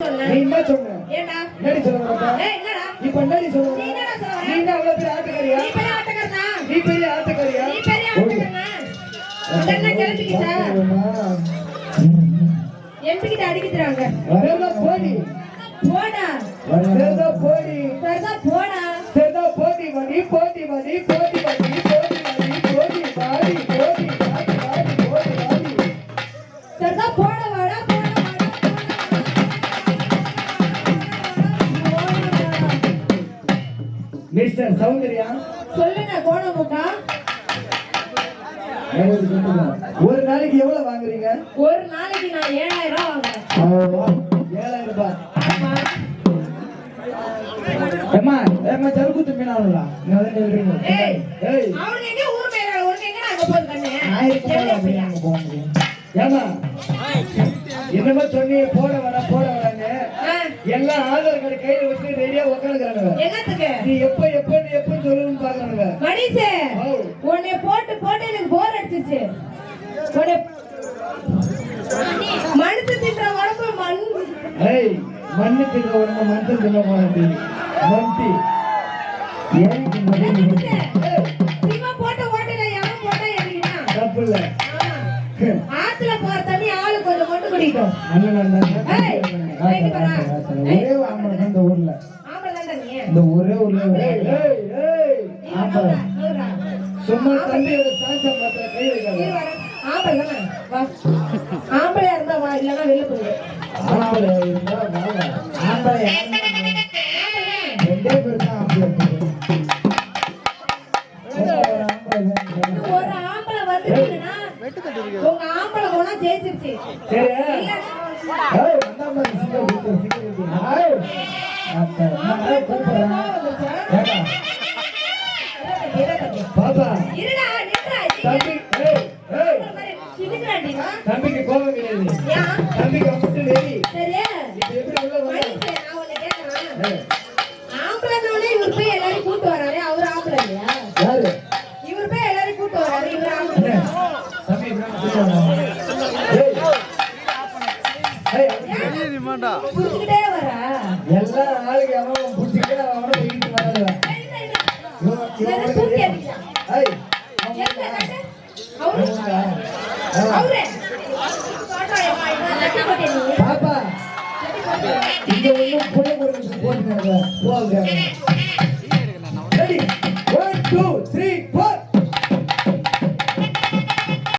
நீ என்ன சொன்ன? என்னடி சொல்ல வரப்பா ஏய் என்னடா? இப்ப என்னடி சொல்ல நீ என்ன அவ்வளவு பெரிய ஆட்டுக்காரியா? நீ பெரிய ஆட்டக்காரனா? நீ பெரிய ஆட்டுக்காரியா? நீ பெரிய ஆட்டக்காரனா? உடனே கிளம்பிக்கிட்டா? எம்பிக்கிட்ட அடிக்கிறாங்க சரிதா போடி. போடா. சரிதா போடி. சரிதா போடா. சரிதா போடி மணி போடி மணி போடி மணி போடி மணி போடி போடி வாடி போடி வாடி சரிதா போட வாடா. போட வாடா மிஸ்டர் சௌந்தர்யா. சொல்லுங்க கோணமுக்கா ஒரு நாளைக்கு எவ்வளவு வாங்குறீங்க? ஒரு நாளைக்கு நான் ஏழாயிரம் ரூபாய் வாங்குறேன். ஏழாயிரம் ரூபாய். ஆமா. ஏம்மா ஏம்மா ஜருகுத்து மீனாவங்களா நீ அதை சொல்றீங்க? ஏய். அவனுக்கு எங்க ஊர் கண்ணு? ஏமா என்னமோ சொன்னி போட வர போட வரன்னு ஆ, எல்லாம் ஆதார் கார்டு கையில வச்சு ரெடியா உட்காந்துக்கிறானுங்க என்னத்துக்கு? நீ எப்ப எப்ப நீ எப்ப சொல்லணும்னு பாக்குறானுங்க. மணிஷே. உன்னை போட்டு போட்டு எனக்கு போர் அடிச்சிச்சு மனுஷ தின்ற உடம்பு மண் ஏய் மண்ணு திங்க உடனே மனுஷன் திங்க போறாண்டி மண்டி. ஏறிக்கு வரா. ஒரே ஆம்பளை தான் இந்த ஊர்ல. ஆம்பளை. தான்டா நீ இந்த ஒரே ஊர்ல ஆம்பளை. சும்மா தம்பியோட சான்ஸ் மாத்திர கை வைக்காத. ஆம்பளை வா. ஆம்பளையா இருந்தா வா இல்லன்னா வெளில போயிடு. ஆம்பளை இருந்தா வாங்க ஆம்பளை ரெண்டே பேர் தான் ஆம்பளை. ஒரு ஆம்பளை வந்துச்சுன்னா உங்க போனா ஜெயிச்சிருச்சு. பாப்பா. இருடா நின்றா தம்பி ஏய், ஏய், சிரிக்கிறாண்டி தம்பிக்கு கோபம் கிடையாது ஏன் தம்பிக்கு அப்படி வெறி சரியா இப்ப எப்படி உள்ள வர மனுஷன் நான் உன்னை கேட்கறேன் ஏய், ஆம்பளைனாலே இவர் போய் எல்லாரையும் கூட்டு வராரு அவர் எல்லா நாளைக்கு அவன் புடிச்சுக்கிட்டே